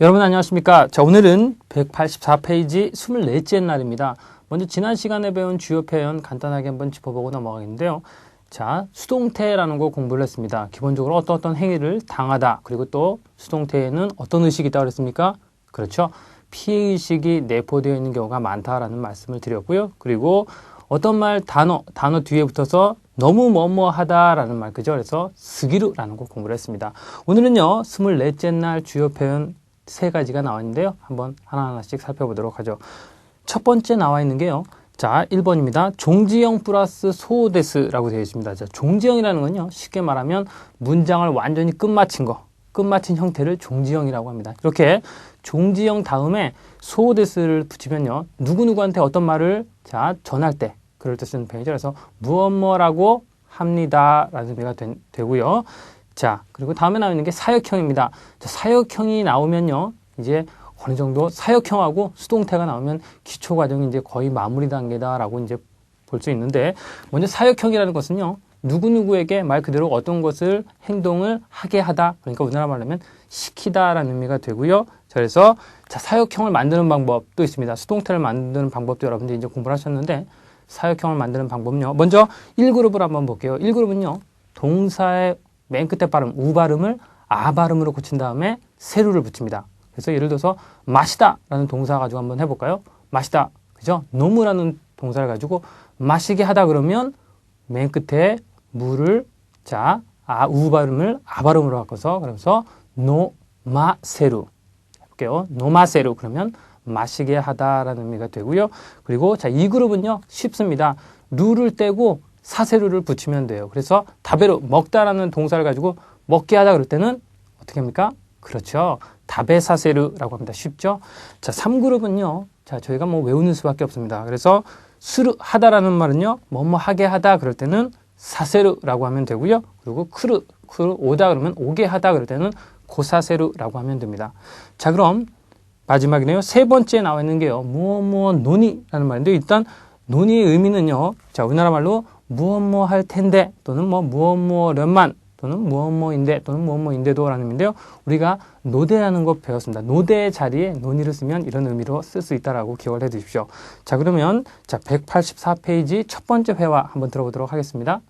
여러분 안녕하십니까? 자, 오늘은 184페이지 24째 날입니다. 먼저 지난 시간에 배운 주요 표현 간단하게 한번 짚어보고 넘어가겠는데요. 자, 수동태라는 거 공부를 했습니다. 기본적으로 어떤 어떤 행위를 당하다. 그리고 또 수동태에는 어떤 의식이 있다고 그랬습니까? 그렇죠. 피해의식이 내포되어 있는 경우가 많다라는 말씀을 드렸고요. 그리고 어떤 말 단어, 단어 뒤에 붙어서 너무 뭐뭐 하다라는 말, 그죠? 그래서 스기루라는 거 공부를 했습니다. 오늘은요, 24째 날 주요 표현 세 가지가 나와 있는데요. 한번 하나하나씩 살펴보도록 하죠. 첫 번째 나와 있는 게요. 자, 1번입니다. 종지형 플러스 소데스라고 되어 있습니다. 자, 종지형이라는 건요. 쉽게 말하면 문장을 완전히 끝마친 거, 끝마친 형태를 종지형이라고 합니다. 이렇게 종지형 다음에 소데스를 붙이면요. 누구누구한테 어떤 말을 자, 전할 때 그럴 때 쓰는 표현이죠. 그래서 무엇 뭐라고 합니다라는 의미가 되, 고요 자, 그리고 다음에 나오는 게 사역형입니다. 자, 사역형이 나오면요. 이제 어느 정도 사역형하고 수동태가 나오면 기초 과정이 이제 거의 마무리 단계다라고 이제 볼 수 있는데 먼저 사역형이라는 것은요. 누구누구에게 말 그대로 어떤 것을 행동을 하게 하다. 그러니까 우리나라 말로 하면 시키다라는 의미가 되고요. 자, 그래서 자, 사역형을 만드는 방법도 있습니다. 수동태를 만드는 방법도 여러분들이 이제 공부를 하셨는데 사역형을 만드는 방법은요. 먼저 1그룹을 한번 볼게요. 1그룹은요. 동사의 맨 끝에 발음 우 발음을 아 발음으로 고친 다음에 세루를 붙입니다. 그래서 예를 들어서 마시다라는 동사 가지고 한번 해볼까요? 마시다, 그죠? 노무라는 동사를 가지고 마시게 하다 그러면 맨 끝에 물을 자, 아, 우 발음을 아 발음으로 바꿔서 그러면서 노마세루 해볼게요. 노마세루 그러면 마시게 하다라는 의미가 되고요. 그리고 자, 이 그룹은요 쉽습니다. 루를 떼고 사세루를 붙이면 돼요. 그래서 다베로 먹다라는 동사를 가지고 먹게 하다 그럴 때는 어떻게 합니까? 그렇죠. 다베사세루라고 합니다. 쉽죠? 자, 3그룹은요. 자, 저희가 뭐 외우는 수밖에 없습니다. 그래서 수르 하다라는 말은요. 뭐뭐 하게 하다 그럴 때는 사세루라고 하면 되고요. 그리고 크르, 크르 오다 그러면 오게 하다 그럴 때는 고사세루라고 하면 됩니다. 자, 그럼 마지막이네요. 세 번째 나와 있는 게요. 무엇 논의라는 말인데 일단 논의의 의미는요. 자, 우리나라 말로 무엇 뭐 할 텐데 또는 뭐 무엇 뭐련만 또는 무엇 뭐인데 또는 무엇 뭐인데도라는 의미인데요. 우리가 노대라는 거 배웠습니다. 노대 자리에 논의를 쓰면 이런 의미로 쓸 수 있다라고 기억을 해 두십시오. 자, 그러면 자, 184페이지 첫 번째 회화 한번 들어보도록 하겠습니다.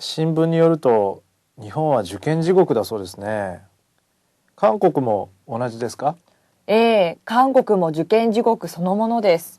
新聞によると日本は受験地獄だそうですね韓国も同じですかええ韓国も受験地獄そのものです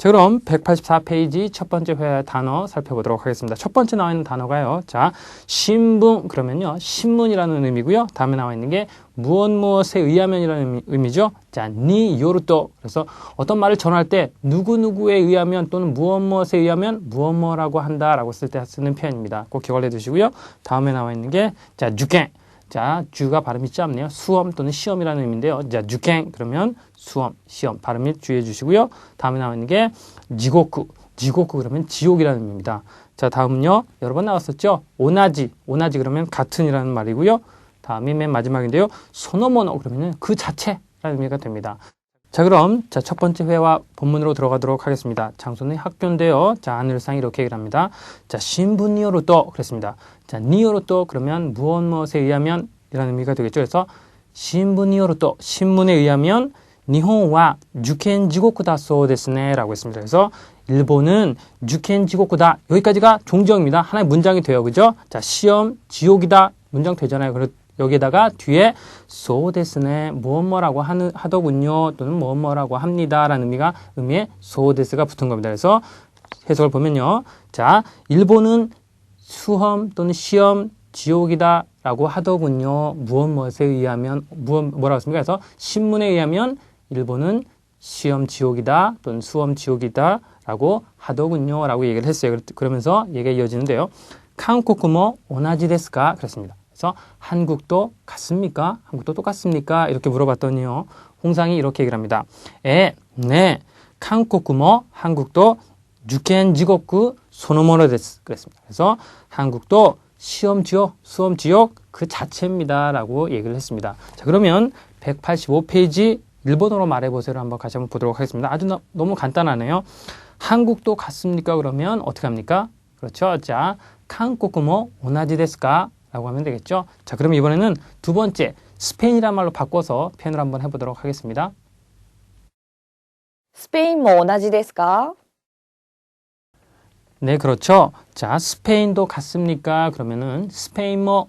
자, 그럼 184페이지 첫 번째 회 단어 살펴보도록 하겠습니다. 첫 번째 나와 있는 단어가요. 자, 신분 그러면요. 신문이라는 의미고요. 다음에 나와 있는 게 무엇 무엇에 의하면이라는 의미, 죠 자, 니 요르또. 그래서 어떤 말을 전할 때 누구 누구에 의하면 또는 무엇 무엇에 의하면 무엇 뭐라고 한다라고 쓸 때 쓰는 표현입니다. 꼭 기억을 해 두시고요. 다음에 나와 있는 게 자, 주겐. 자, 주가 발음이 짧네요. 수험 또는 시험이라는 의미인데요. 자, 주갱 그러면 수험, 시험 발음이 주의해 주시고요. 다음에 나오는 게 지고쿠. 지고쿠 그러면 지옥이라는 의미입니다. 자, 다음은요. 여러 번 나왔었죠. 오나지. 오나지 그러면 같은이라는 말이고요. 다음이 맨 마지막인데요. 소노모노 그러면 그 자체라는 의미가 됩니다. 자, 그럼 자, 첫 번째 회화 본문으로 들어가도록 하겠습니다. 장소는 학교인데요. 자, 하늘상 이렇게 얘기를 합니다. 자, 신분니어로또 그랬습니다. 자, 니어로또 그러면 무엇 무엇에 의하면 이라는 의미가 되겠죠. 그래서 신분니어로또 신문에 의하면 니혼와 주켄 지고쿠다 소데스네 라고 했습니다. 그래서 일본은 주켄 지고쿠다 여기까지가 종정입니다. 하나의 문장이 돼요. 그죠? 자, 시험 지옥이다 문장 되잖아요. 여기에다가 뒤에 소데스네 무엇뭐라고 하는 하더군요 또는 무엇뭐라고 합니다라는 의미가 의미에 소데스가 붙은 겁니다. 그래서 해석을 보면요. 자, 일본은 수험 또는 시험 지옥이다라고 하더군요. 무엇 무엇에 의하면 무엇 뭐라고 했습니까? 그래서 신문에 의하면 일본은 시험 지옥이다 또는 수험 지옥이다 라고 하더군요 라고 얘기를 했어요. 그러면서 얘기가 이어지는데요. 한국은 오나지 데스까 그랬습니다. 그래서 한국도 같습니까? 한국도 똑같습니까? 이렇게 물어봤더니요. 홍상이 이렇게 얘기를 합니다. 에, 네, 한국도 한국도 주켄 지옥구 소노모노 데스 그랬습니다. 그래서 한국도 시험 지옥, 수험 지옥 그 자체입니다 라고 얘기를 했습니다. 자, 그러면 185페이지 일본어로 말해보세요. 한번 같이 한번 보도록 하겠습니다. 아주 너, 너무 간단하네요. 한국도 갔습니까? 그러면 어떻게 합니까? 그렇죠. 자, 한국어모 오나지 데스까? 라고 하면 되겠죠. 자, 그럼 이번에는 두 번째 스페인이란 말로 바꿔서 표현을 한번 해보도록 하겠습니다. 스페인 뭐 오나지 데스까? 네, 그렇죠. 자, 스페인도 갔습니까? 그러면은 스페인 뭐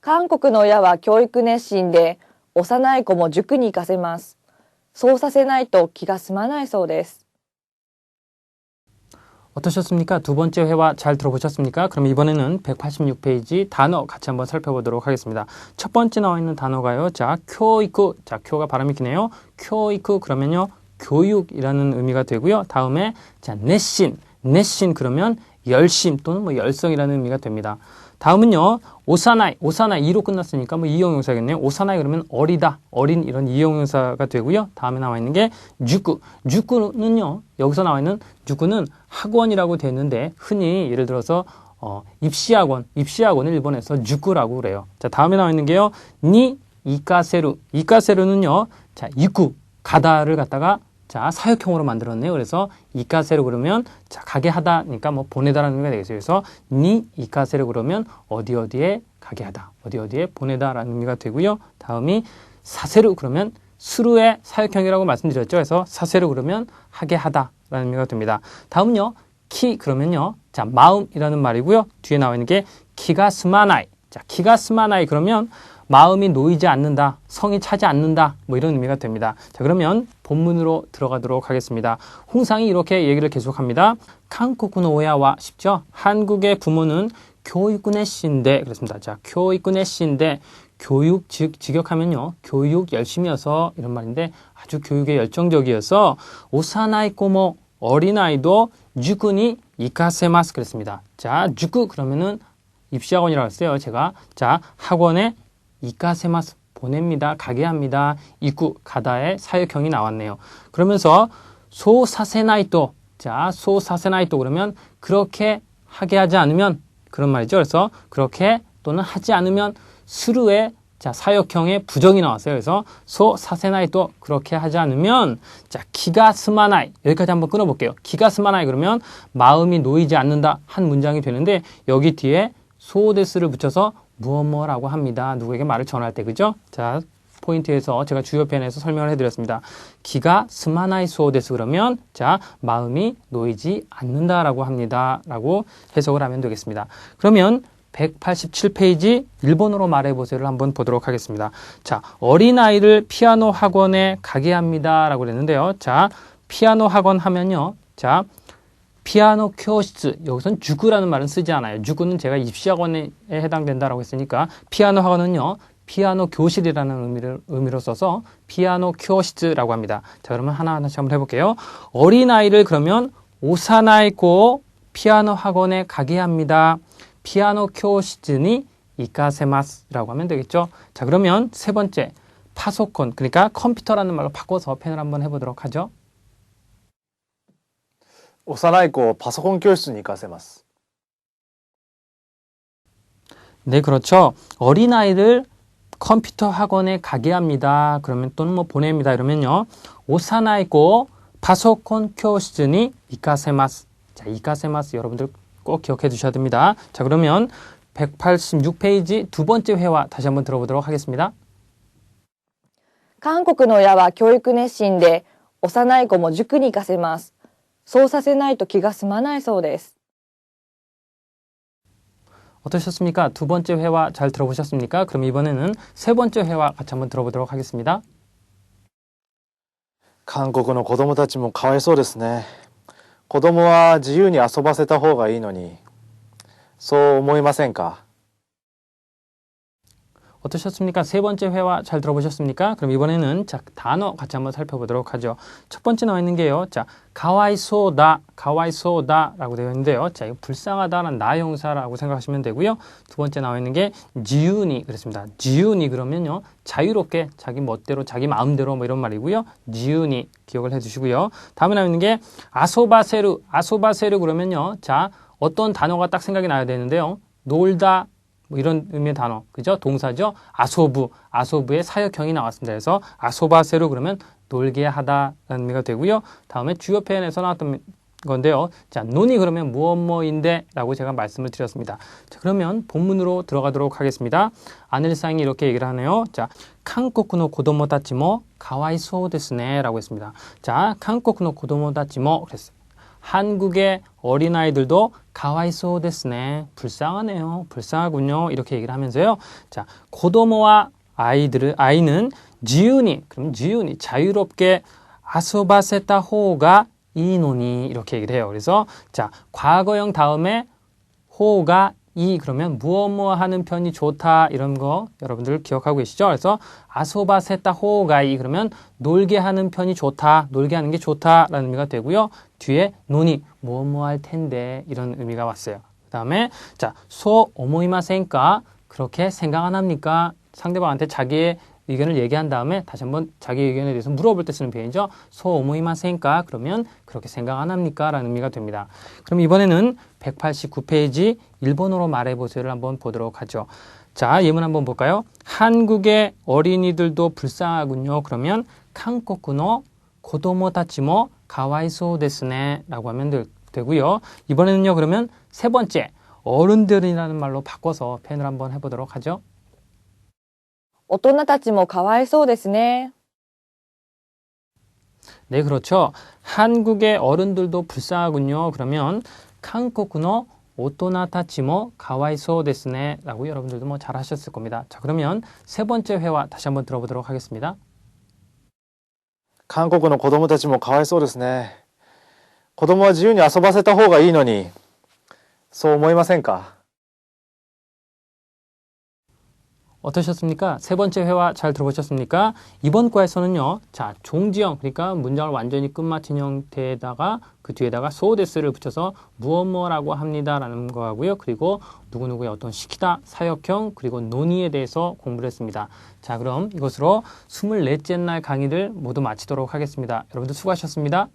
韓国の親は教育熱心で、幼い子も塾に行かせます。そうさせないと気が済まないそうです。 어떠셨습니까? 두 번째 회화 잘 들어보셨습니까? 그럼 이번에는 186페이지 단어 같이 한번 살펴보도록 하겠습니다. 첫 번째 나와 있는 단어가요. 자, 교이쿠. 자, 교가 발음이 기네요. 교이쿠 그러면요. 교육이라는 의미가 되고요. 다음에 자, 내신. 내신 그러면 열심 또는 뭐 열성이라는 의미가 됩니다. 다음은요. 오사나이. 오사나이 이로 끝났으니까 뭐 이용용사겠네요. 오사나이 그러면 어리다, 어린 이런 이용용사가 되고요. 다음에 나와 있는 게 주쿠. 주쿠는요. 여기서 나와 있는 주쿠는 학원이라고 되어 있는데 흔히 예를 들어서 어, 입시학원, 입시학원을 일본에서 주쿠라고 그래요. 자, 다음에 나와 있는 게요. 니 이카세루. 이카세루는요. 자, 이쿠 가다를 갖다가 자, 사역형으로 만들었네요. 그래서 이카세로 그러면 자, 가게 하다니까 뭐 보내다라는 의미가 되겠어요. 그래서 니 이카세로 그러면 어디 어디에 가게 하다. 어디 어디에 보내다라는 의미가 되고요. 다음이 사세로 그러면 수루의 사역형이라고 말씀드렸죠. 그래서 사세로 그러면 하게 하다라는 의미가 됩니다. 다음은요. 키 그러면요. 자, 마음이라는 말이고요. 뒤에 나와 있는 게 키가 스마나이. 자, 키가 스마나이 그러면 마음이 놓이지 않는다, 성이 차지 않는다, 뭐 이런 의미가 됩니다. 자, 그러면 본문으로 들어가도록 하겠습니다. 홍상이 이렇게 얘기를 계속합니다. 한국의 오야와 쉽죠? 한국의 부모는 교육군의 씨인데 그렇습니다. 자, 교육군의 씨인데 교육 즉 직역하면요 교육 열심이어서 이런 말인데 아주 교육에 열정적이어서 오사나이 꼬모 어린아이도 주군이 이카세마스 그랬습니다. 자, 주구 그러면은 입시학원이라고 했어요. 제가 자 학원에 이카세마스 보냅니다. 가게 합니다. 입구 가다의 사역형이 나왔네요. 그러면서 소사세나이또 자 소사세나이또 그러면 그렇게 하게 하지 않으면 그런 말이죠. 그래서 그렇게 또는 하지 않으면 스루의 자 사역형의 부정이 나왔어요. 그래서 소사세나이또 그렇게 하지 않으면 자 기가 스마나이 여기까지 한번 끊어볼게요. 기가 스마나이 그러면 마음이 놓이지 않는다 한 문장이 되는데 여기 뒤에 소데스를 붙여서 무엇뭐라고 합니다. 누구에게 말을 전할 때 그죠? 자 포인트에서 제가 주요 편에서 설명을 해드렸습니다. 기가 스마나이 소데스 그러면 자 마음이 놓이지 않는다라고 합니다라고 해석을 하면 되겠습니다. 그러면 187페이지 일본어로 말해보세요를 한번 보도록 하겠습니다. 자, 어린아이를 피아노 학원에 가게 합니다. 라고 그랬는데요. 자, 피아노 학원 하면요. 자, 피아노 교室여기선 주구라는 말은 쓰지 않아요. 주구는 제가 입시학원에 해당된다라고 했으니까 피아노 학원은요. 피아노 교실이라는 의미를, 의미로 써서 피아노 교室라고 합니다. 자, 그러면 하나하나씩 한번 해볼게요. 어린아이를 그러면 오사나이고 피아노 학원에 가게 합니다. 피아노 교실니 이카세마스라고 하면 되겠죠. 자, 그러면 세 번째 파소콘 그러니까 컴퓨터라는 말로 바꿔서 펜을 한번 해보도록 하죠. 幼い子をパソコン教室に行かせます 네, 그렇죠. 어린아이를 컴퓨터 학원에 가게 합니다. 그러면 또는 뭐 보냅니다. 이러면요. 오사나이고 파소콘 교실니 이카세마스. 자, 이카세마스 여러분들 꼭 기억해 두셔야 됩니다. 자, 그러면 186페이지 두 번째 회화 다시 한번 들어보도록 하겠습니다. 韓国の親は教育熱心で、幼い子も塾に行かせます。 そうさせないと気が済まないそうです。 어떠셨습니까? 두 번째 회화 잘 들어보셨습니까? 그럼 이번에는 세 번째 회화 같이 한번 들어보도록 하겠습니다. 韓国の子供たちもかわいそうですね子供は自由に遊ばせた方がいいのにそう思いませんか 어떠셨습니까? 세 번째 회화 잘 들어보셨습니까? 그럼 이번에는 자, 단어 같이 한번 살펴보도록 하죠. 첫 번째 나와 있는 게요. 자, 가와이소다, 가와이소다라고 되어 있는데요. 자, 이거 불쌍하다는 나용사라고 생각하시면 되고요. 두 번째 나와 있는 게 지윤이 그랬습니다. 지윤이 그러면요. 자유롭게 자기 멋대로 자기 마음대로 뭐 이런 말이고요. 지윤이 기억을 해 주시고요. 다음에 나와 있는 게 아소바세르, 아소바세르 그러면요. 자, 어떤 단어가 딱 생각이 나야 되는데요. 놀다, 뭐 이런 의미의 단어, 그죠? 동사죠? 아소부, 아소부의 사역형이 나왔습니다. 그래서 아소바세로 그러면 놀게 하다라는 의미가 되고요. 다음에 주요 표현에서 나왔던 건데요. 자, 논이 그러면 무엇 뭐인데 라고 제가 말씀을 드렸습니다. 자, 그러면 본문으로 들어가도록 하겠습니다. 아넬상이 이렇게 얘기를 하네요. 자, 한국노 고도모 다치모 가와이소 데스네 라고 했습니다. 자, 한국노 고도모 다치모 그랬어요. 한국의 어린아이들도 가와이소 데스네. 불쌍하네요. 불쌍하군요. 이렇게 얘기를 하면서요. 자, 고도모와 아이들은, 아이는 지윤이, 그럼 지윤이 자유롭게 아소바세타 호가 이노니 이렇게 얘기를 해요. 그래서 자, 과거형 다음에 호가 이 그러면 무엇 뭐 하는 편이 좋다 이런 거 여러분들 기억하고 계시죠? 그래서 아소바 세타 호가이 그러면 놀게 하는 편이 좋다, 놀게 하는 게 좋다라는 의미가 되고요. 뒤에 논이 무엇 뭐할 텐데 이런 의미가 왔어요. 그 다음에 자 소 오모이마센까 그렇게 생각 안 합니까? 상대방한테 자기의 의견을 얘기한 다음에 다시 한번 자기 의견에 대해서 물어볼 때 쓰는 표현이죠. 소 오모이마센까 그러면 그렇게 생각 안 합니까? 라는 의미가 됩니다. 그럼 이번에는 189페이지 일본어로 말해보세요를 한번 보도록 하죠. 자, 예문 한번 볼까요? 한국의 어린이들도 불쌍하군요. 그러면 한국의 고도모 다치모 가와이소 데스네 라고 하면 되, 되고요. 이번에는요, 그러면 세 번째, 어른들이라는 말로 바꿔서 표현을 한번 해보도록 하죠. 大人たちもかわいそうですね。 네, 그렇죠. 한국의 어른들도 불쌍하군요. 그러면 한국의 오토나타치모 가와이소 데스네 라고 여러분들도 뭐 잘하셨을 겁니다. 자, 그러면 세 번째 회화 다시 한번 들어보도록 하겠습니다. 韓国の子供たちもかわいそうですね子供は自由に遊ばせた方がいいのにそう思いませんか 어떠셨습니까? 세 번째 회화 잘 들어보셨습니까? 이번 과에서는요, 자, 종지형, 그러니까 문장을 완전히 끝마친 형태에다가 그 뒤에다가 소데스를 붙여서 무엇 뭐라고 합니다라는 거 하고요. 그리고 누구누구의 어떤 시키다, 사역형, 그리고 논의에 대해서 공부를 했습니다. 자, 그럼 이것으로 24째 날 강의를 모두 마치도록 하겠습니다. 여러분들 수고하셨습니다.